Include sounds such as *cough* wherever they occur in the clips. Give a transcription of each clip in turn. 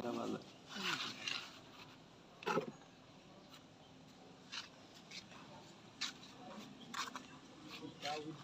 Gravala. Algo.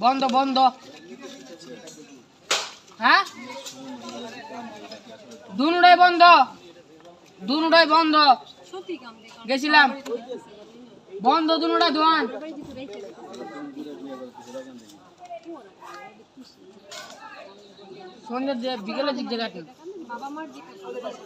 বন্ধ বন্ধ। হ্যাঁ? দুনুটাই বন্ধ। দুনুটাই বন্ধ। গেছিলাম। বন্ধ দুনুটা দোয়ান। সন্ধ্যে দিয়ে বিকেলের দিক জায়গা কি বাবা মার দিকে সবাই আছে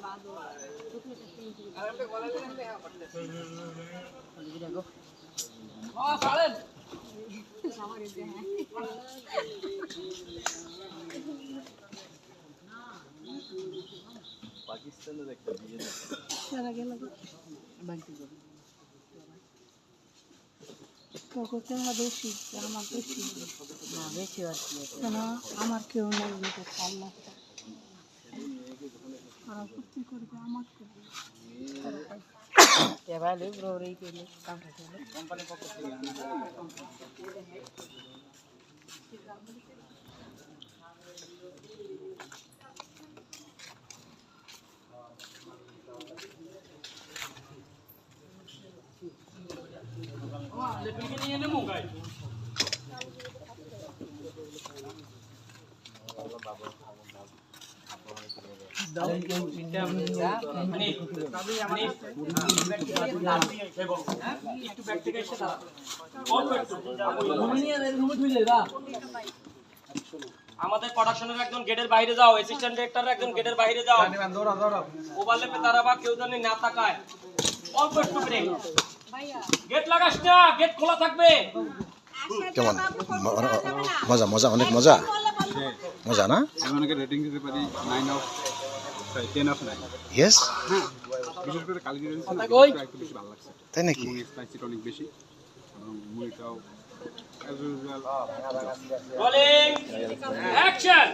বাদ তোকে হবে শিখবে আমাকে শিখবে কেন? আমার কেউ নেই পারলাম খারাপ করতে করবে? আমার করবে *coughs* কোম্পানি পক্ষ রেই আমাদের প্রোডাকশনের একজন গেটের বাইরে যাও অ্যাসিস্ট্যান্ট ডিরেক্টর একজন গেটের বাইরে যাও। ওভারলেপে তারা বা কেউ জানি না তাকায় অল্প একটু ব্রেক গেট লাগাস না গেট খোলা থাকবে। কেমন? মজা মজা অনেক মজা? মজা না? আমি অনেকে রেটিং দিতে পারি nine of ten of nine yes বিশেষ করে কালী জিরা দিচ্ছি না একটু বেশি ভালো লাগছে। তাই নাকি? মুড়ি স্পাইসিটা অনেক বেশি। এবং মুড়িটাও রোলিং অ্যাকশন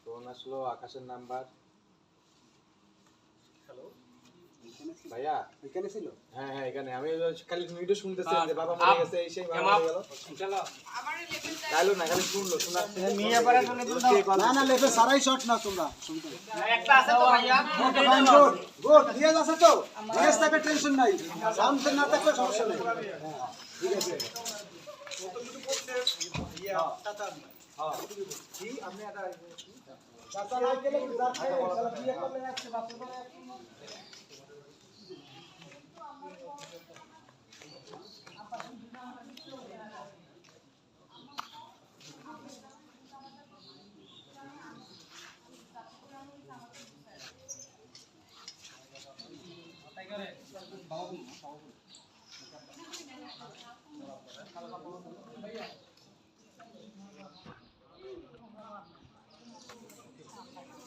ফোন আসলো আকাশের নাম্বার? ভাইয়া? এখানে ছিল? হ্যাঁ হ্যাঁ এখানে। আমি খালি ভিডিও শুনতেছিলাম যে বাবা মরে গেছে এই সেই বাবা মরে গেল। ডায়লগ না খালি শুনলো শোনার নিয়ে পারে না না লেফে সারাই শট না তোমরা একটা আছে তো ভাইয়া। গুড গুড রিয়াজ আছে তো। রিয়াজ থাকলে টেনশন নাই। সাউন্ড না থাকলে সমস্যা নেই। হ্যাঁ, ঠিক আছে। চাচা না গেলে কি যা খায়, শালা বিয়ে করলে আসছে, বাচ্চা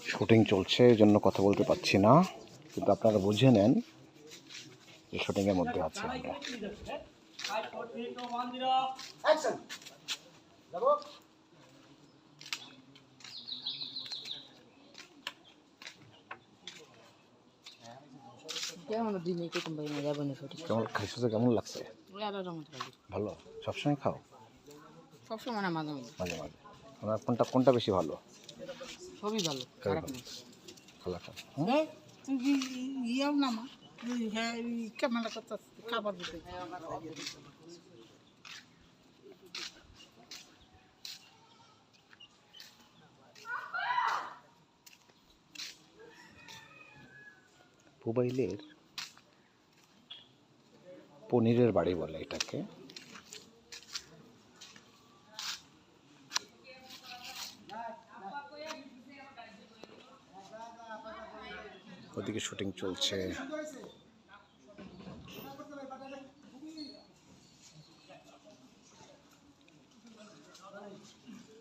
শুটিং চলছে এই জন্য কথা বলতে পারছি না। কিন্তু আপনারা বুঝে নেন যে শুটিংয়ের মধ্যে আছে আমরা। কেমন খাইছো যে কেমন লাগছে? ভালো? সবসময় খাও? সবসময় না মাঝে মাঝে। মাঝে মাঝে। কোনটা কোনটা বেশি ভালো? সবই ভালো খারাপ খালাটা ইয়াও হ্যাঁ ক্যামেরা করতে খাবার দিতে। মোবাইলের পনিরের বাড়ি বলে এটাকে। ওদিকে শুটিং চলছে।